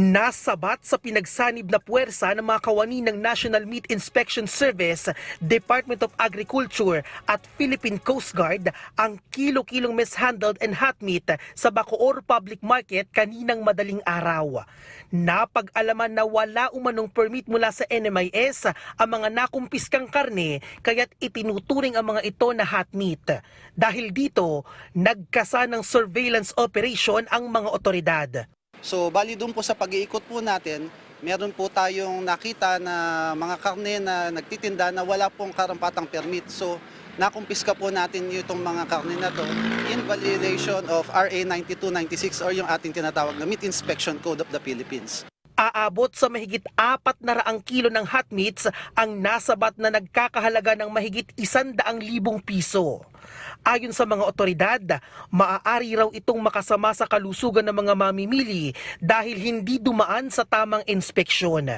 Nasabat sa pinagsanib na puwersa ng mga kawani ng National Meat Inspection Service, Department of Agriculture at Philippine Coast Guard ang kilo-kilong mishandled and hot meat sa Bacoor Public Market kaninang madaling araw. Napag-alaman na wala umanong permit mula sa NMIS ang mga nakumpiskang karne kaya't itinuturing ang mga ito na hot meat. Dahil dito, nagkasa ng surveillance operation ang mga otoridad. So bali doon po sa pag-iikot po natin, meron po tayong nakita na mga karne na nagtitinda na wala pong karampatang permit. So nakumpiska po natin itong mga karne na to in violation of RA 9296 or yung ating tinatawag na Meat Inspection Code of the Philippines. Aabot sa mahigit apat na raang kilo ng hot meats ang nasabat na nagkakahalaga ng mahigit isandaang libong piso. Ayon sa mga otoridad, maaari raw itong makasama sa kalusugan ng mga mamimili dahil hindi dumaan sa tamang inspeksyon.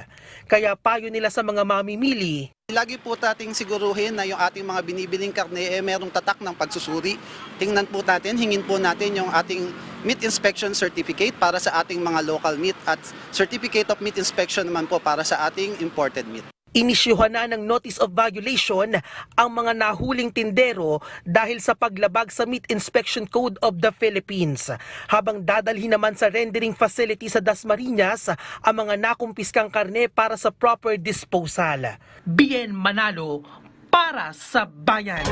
Kaya payo nila sa mga mamimili, Lagi po nating siguruhin na yung ating mga binibiling karne eh merong tatak ng pagsusuri. Tingnan po natin, hingin po natin yung ating meat inspection certificate para sa ating mga local meat at certificate of meat inspection naman po para sa ating imported meat. Inisyuhan na ng notice of violation ang mga nahuling tindero dahil sa paglabag sa Meat Inspection Code of the Philippines. Habang dadalhin naman sa rendering facility sa Dasmariñas ang mga nakumpiskang karne para sa proper disposal. Bien Manalo para sa bayan.